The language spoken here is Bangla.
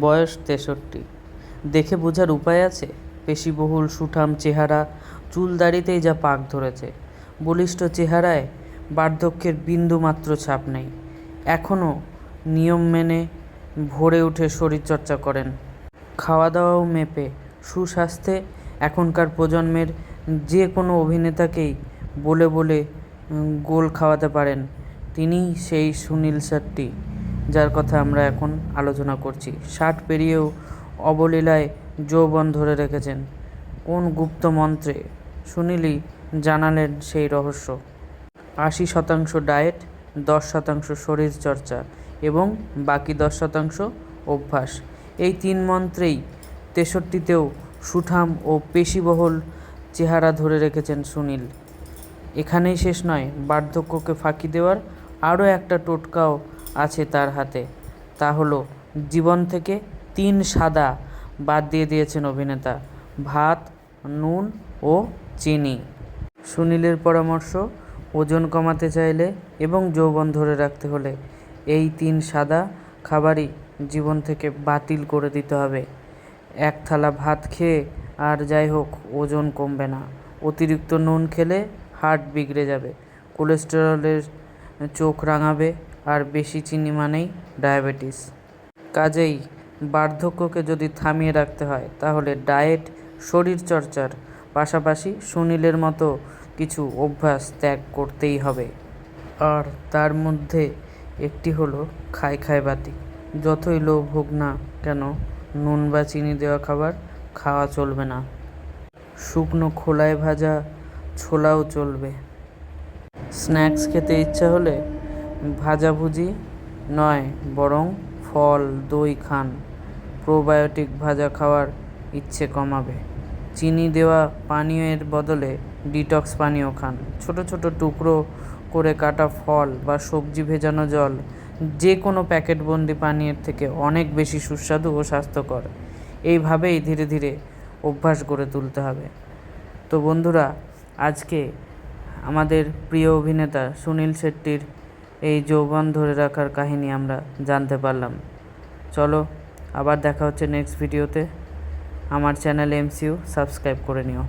বয়স তেষট্টি। দেখে বোঝার উপায় আছে? পেশিবহুল, সুঠাম চেহারা, চুল দাড়িতেই যা পাক ধরেছে। বলিষ্ঠ চেহারায় বার্ধক্যের বিন্দুমাত্র ছাপ নেই। এখনও নিয়ম মেনে ভোরে উঠে শরীরচর্চা করেন। খাওয়া দাওয়াও মেপে। সুস্বাস্থ্যে এখনকার প্রজন্মের যে কোনো অভিনেতাকেই বলে বলে গোল খাওয়াতে পারেন। তিনিই সেই সুনীল শেট্টি। যার কথা আমরা এখন আলোচনা করছি। ষাট পেরিয়েও অবলীলায় যৌবন ধরে রেখেছেন। কোন গুপ্ত মন্ত্রে? সুনীলই জানালেন সেই রহস্য। আশি শতাংশ ডায়েট, দশ শতাংশ শরীরচর্চা এবং বাকি দশ শতাংশ অভ্যাস। এই তিন মন্ত্রেই তেষট্টিতেও সুঠাম ও পেশিবহুল চেহারা ধরে রেখেছেন সুনীল। এখানেই শেষ নয়, বার্ধক্যকে ফাঁকি দেওয়ার আরও একটা টোটকাও আছে তার হাতে। তা হলো, জীবন থেকে তিন সাদা বাদ দিয়ে দিয়েছেন অভিনেতা। ভাত, নুন ও চিনি। সুনীলের পরামর্শ, ওজন কমাতে চাইলে এবং যৌবন ধরে রাখতে হলে এই তিন সাদা খাবারই জীবন থেকে বাতিল করে দিতে হবে। এক থালা ভাত খেয়ে আর যাই হোক, ওজন কমবে না। অতিরিক্ত নুন খেলে হার্ট বিগড়ে যাবে। কোলেস্টেরলের চোখ রাঙাবে। আর বেশি চিনি মানেই ডায়াবেটিস। কাজেই বার্ধক্যকে যদি থামিয়ে রাখতে হয়, তাহলে ডায়েট, শরীরচর্চার পাশাপাশি সুনীলের মতো কিছু অভ্যাস ত্যাগ করতেই হবে। আর তার মধ্যে একটি হলো খাই খাই বাতি। যতই লোভ হোক না কেন, নুন বা চিনি দেওয়া খাবার খাওয়া চলবে না। শুকনো খোলায় ভাজা ছোলাও চলবে। স্ন্যাক্স খেতে ইচ্ছা হলে ভাজাভুজি নয়, বরং ফল, দই খান। প্রোবায়োটিক ভাজা খাওয়ার ইচ্ছে কমাবে। চিনি দেওয়া পানীয়ের বদলে ডিটক্স পানীয় খান। ছোট ছোট টুকরো করে কাটা ফল বা সবজি ভেজানো জল যে কোনো প্যাকেটবন্দি পানীয়ের থেকে অনেক বেশি সুস্বাদু ও স্বাস্থ্যকর। এইভাবেই ধীরে ধীরে অভ্যাস গড়ে তুলতে হবে। তো বন্ধুরা, আজকে আমাদের প্রিয় অভিনেতা সুনীল শেট্টির এই যৌবন ধরে রাখার কাহিনী আমরা জানতে পারলাম। চলো, আবার দেখা হচ্ছে নেক্সট ভিডিওতে আমার চ্যানেল এমসিউ সাবস্ক্রাইব করে নিও।